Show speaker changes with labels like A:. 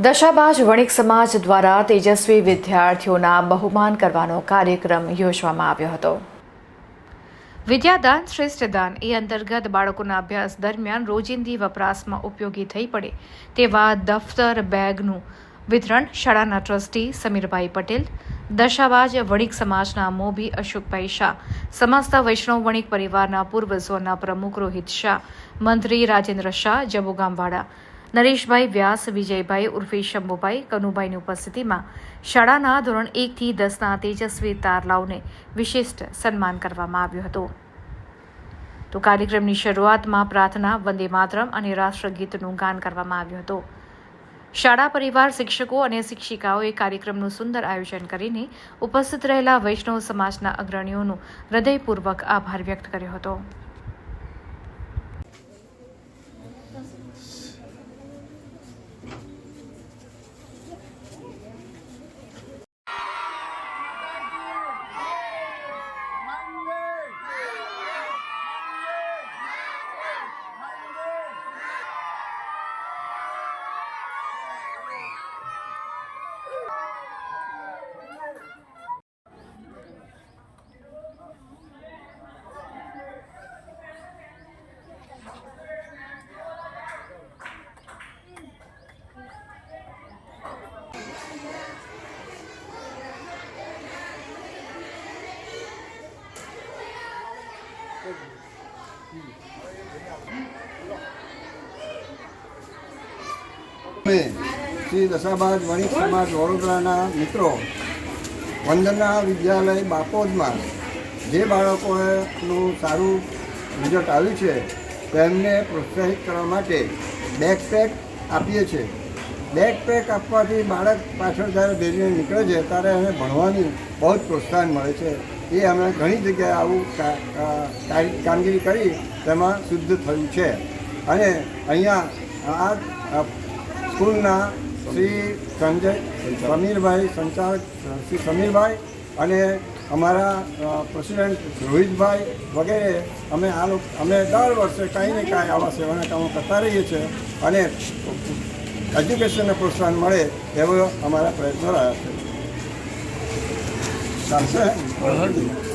A: દશાબાજ વણિક સમાજ દ્વારા તેજસ્વી વિદ્યાર્થીઓના બહુમાન કરવાનો કાર્યક્રમ યોજવામાં આવ્યો હતો. વિદ્યાદાન શ્રેષ્ઠ દાન એ અંતર્ગત બાળકોના અભ્યાસ દરમિયાન રોજિંદી વપરાશમાં ઉપયોગી થઈ પડે તેવા દફતર બેગનું વિતરણ શાળાના ટ્રસ્ટી સમીરભાઈ પટેલ, દશાબાજ વણિક સમાજના મોભી અશોકભાઈ શાહ, સમસ્ત વૈષ્ણવ વણિક પરિવારના પૂર્વ ઝોનના પ્રમુખ રોહિત શાહ, મંત્રી રાજેન્દ્ર શાહ જબુગામવાડા નરેશભાઈ વ્યાસ, વિજયભાઈ ઉર્ફે શંભુભાઈ, કનુભાઈની ઉપસ્થિતિમાં શાળાના ધોરણ એકથી દસના તેજસ્વી તારલાઓને વિશિષ્ટ સન્માન કરવામાં આવ્યું હતું. તો કાર્યક્રમની શરૂઆતમાં પ્રાર્થના વંદે માતરમ અને રાષ્ટ્રગીતનું ગાન કરવામાં આવ્યું હતું. શાળા પરિવાર, શિક્ષકો અને શિક્ષિકાઓએ કાર્યક્રમનું સુંદર આયોજન કરીને ઉપસ્થિત રહેલા વૈષ્ણવ સમાજના અગ્રણીઓનો હૃદયપૂર્વક આભાર વ્યક્ત કર્યો હતો.
B: શ્રી દશાબાદ વણિક સમાજ વડોદરાના મિત્રો વંદના વિદ્યાલય બાપોદમાં જે બાળકોનું સારું રિઝલ્ટ આવ્યું છે, તેમને પ્રોત્સાહિત કરવા માટે બેકપેક આપીએ છીએ. બેકપેક આપવાથી બાળક પાછળ જ્યારે બેરીને નીકળે છે, ત્યારે એને ભણવાની બહુ જ પ્રોત્સાહન મળે છે. એ અમે ઘણી જગ્યાએ આવું કામગીરી કરી, તેમાં શુદ્ધ થયું છે. અને અહીંયા આ સ્કૂલના શ્રી સંજય, સમીરભાઈ સંચાલક, શ્રી સમીરભાઈ અને અમારા પ્રેસિડેન્ટ રોહિતભાઈ વગેરે અમે આ લોકો અમે દર વર્ષે કાંઈ ને કાંઈ આવા સેવાના કામો કરતા રહીએ છીએ અને એજ્યુકેશનને પ્રોત્સાહન મળે એવો અમારા પ્રયત્નો રહ્યા છે. 掌声